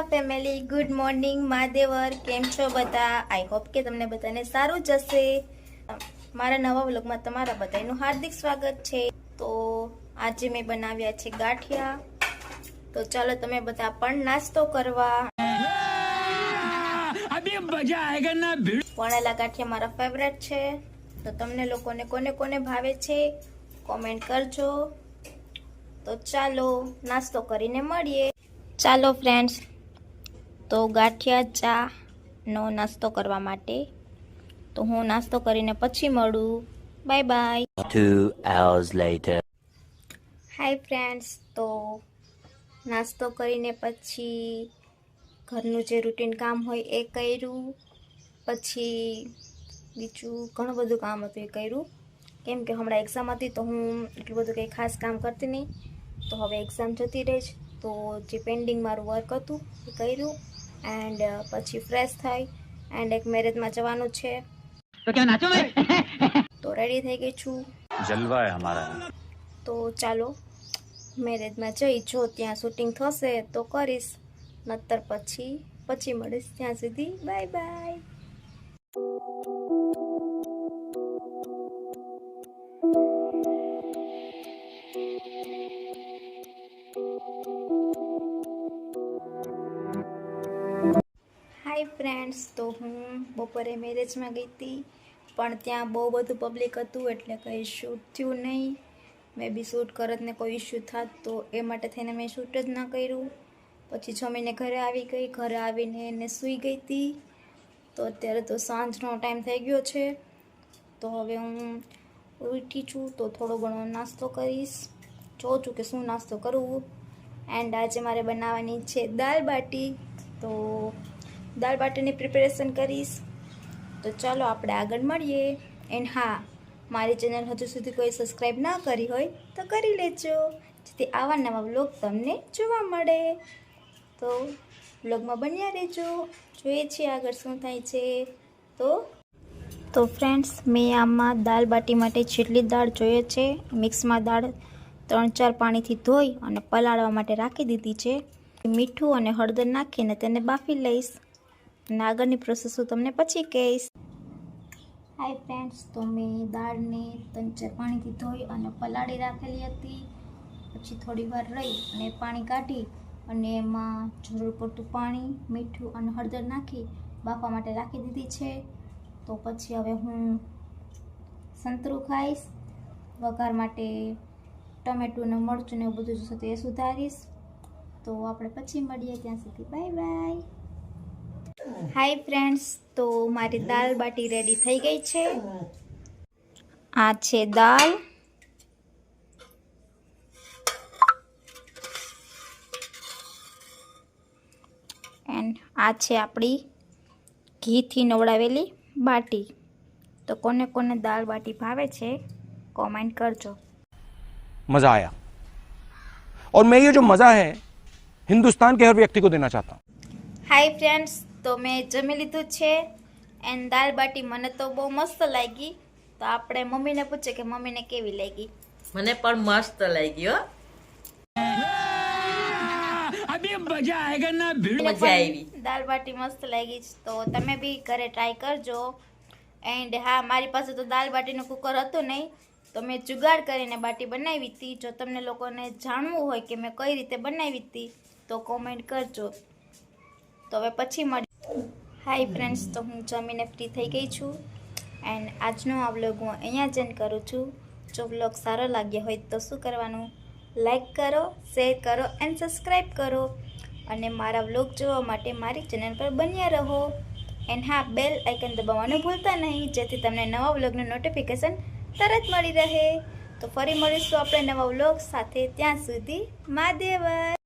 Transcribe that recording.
Hello family good morning માદેવર કેમ છો બધા? આઈ હોપ કે તમને બધાને સારું જશે મારા નવા વ્લોગમાં તમારા બધાનું હાર્દિક સ્વાગત છે. તો આજે મેં બનાવ્યા છે ગાંઠિયા. તો ચાલો તમે બધા પણ નાસ્તો કરવા. પણ વણેલા ગાંઠિયા મારા ફેવરેટ છે. તો તમને લોકોને કોને કોને ભાવે છે કોમેન્ટ કરજો. તો ચાલો નાસ્તો કરીને મળીએ. ચાલો ફ્રેન્ડ્સ તો ગાંઠિયા ચા નો નાસ્તો કરવા માટે. તો હું નાસ્તો કરીને પછી મળું. Bye bye. Two hours later. Hi friends તો નાસ્તો કરીને પછી ઘરનું જે રૂટીન કામ હોય એ કર્યું. પછી બીજું ઘણું બધું કામ હતું એ કર્યું. કેમ કે હમણાં એક્ઝામ હતી તો હું એટલું બધું કંઈ ખાસ કામ કરતી નહીં. તો હવે એક્ઝામ જતી રહી છે. તો જે પેન્ડિંગ મારું વર્ક હતું એ કર્યું. એન્ડ uh, પછી ફ્રેશ થઈ એન્ડ એક મેરેજમાં જવાનું છે. તો રેડી થઈ ગઈ છું. તો ચાલો મેરેજમાં જઈ જો ત્યાં શૂટિંગ થશે તો કરીશ. નતર પછી પછી મળીશ ત્યાં સુધી. બાય બાય હાય ફ્રેન્ડ્સ તો હું બપોરે મેરેજમાં ગઈ હતી, પણ ત્યાં બહુ બધું પબ્લિક હતું, એટલે કંઈ શૂટ થયું નહીં. મેં બી શૂટ કરત ને કોઈ ઇશ્યુ થાત, તો એ માટે થઈને મેં શૂટ જ ના કર્યું. પછી જમીને ઘરે આવી ગઈ. ઘરે આવીને એને સૂઈ ગઈ હતી. તો અત્યારે તો સાંજનો ટાઈમ થઈ ગયો છે. તો હવે હું ઉઠી છું, તો થોડો ઘણો નાસ્તો કરીશ. જોઉં છું કે શું નાસ્તો કરવું એન્ડ આજે મારે બનાવવાની છે દાલ બાટી. તો દાલ બાટીની પ્રિપેરેશન કરીશ. તો ચાલો આપણે આગળ મળીએ. એન્ડ હા, મારી ચેનલ હજુ સુધી કોઈ સબસ્ક્રાઈબ ના કરી હોય, તો કરી લેજો. જેથી આવા નવા વ્લોગ તમને જોવા મળે. તો વ્લોગમાં બન્યા રહેજો. જોઈએ છીએ આગળ શું થાય છે. તો તો ફ્રેન્ડ્સ મેં આમાં દાળ બાટી માટે જેટલી દાળ જોઈએ છે મિક્સમાં દાળ ત્રણ ચાર પાણીથી ધોઈ અને પલાળવા માટે રાખી દીધી છે. મીઠું અને હળદર નાખીને તેને બાફી લઈશ. અને આગળની પ્રોસેસ હું તમને પછી કહીશ. હાય ફ્રેન્ડ્સ તો મેં દાળને ત્રણ ચાર પાણીથી ધોઈ અને પલાળી રાખેલી હતી. પછી થોડી વાર રહી અને પાણી કાઢી અને એમાં જરૂર પડતું પાણી, મીઠું અને હળદર નાખી બાફવા માટે રાખી દીધી છે. તો પછી હવે હું સંતરું ખાઈશ, વઘાર માટે ટમેટું ને મરચું ને એવું બધું જશે તો એ સુધારીશ. તો આપણે પછી મળીએ ત્યાં સુધી. બાય બાય હાય ફ્રેન્ડ્સ તો મારી દાલ બાટી રેડી થઈ ગઈ છે આ છે દાલ એન્ડ આ છે આપણી ઘીથી નવડાવેલી બાટી તો કોને કોને દાલ બાટી ભાવે છે કોમેન્ટ કરજો मज़ा आया और मैं ये जो मज़ा है हिंदुस्तान के हर व्यक्ति को देना चाहता हूँ હાય ફ્રેન્ડ્સ તો મેં જમી લીધું છે એન્ડ દાળ બાટી મને તો બહુ મસ્ત લાગી. તો આપણે મમ્મીને પૂછે કે મમ્મીને કેવી લાગી? મને પણ મસ્ત લાગી હો. દાળ બાટી મસ્ત લાગી તો તમે બી ઘરે ટ્રાય કરજો. એન્ડ હા મારી પાસે તો દાળ બાટીનું કુકર હતું નહીં. તો મેં જુગાડ કરીને બાટી બનાવી હતી. જો તમને લોકોને જાણવું હોય કે મેં કઈ રીતે બનાવી હતી તો કોમેન્ટ કરજો. તો હવે પછી મળી હાય ફ્રેન્ડ્સ તો હું જમીને ફ્રી થઈ ગઈ છું. એન્ડ આજનો આ વ્લોગ હું અહીંયા જ એન્ડ કરું છું. જો વ્લોગ સારો લાગ્યો હોય તો શું કરવાનું? લાઈક કરો શેર કરો એન્ડ સબસ્ક્રાઈબ કરો. અને મારા વ્લોગ જોવા માટે મારી ચેનલ પર બન્યા રહો. એન્ડ હા બેલ આઇકન દબાવવાનું ભૂલતા નહીં, જેથી તમને નવા વ્લોગનું નોટિફિકેશન તરત મળી રહે. તો ફરી મળીશું આપણે નવા વ્લોગ સાથે. ત્યાં સુધી મહાદેવર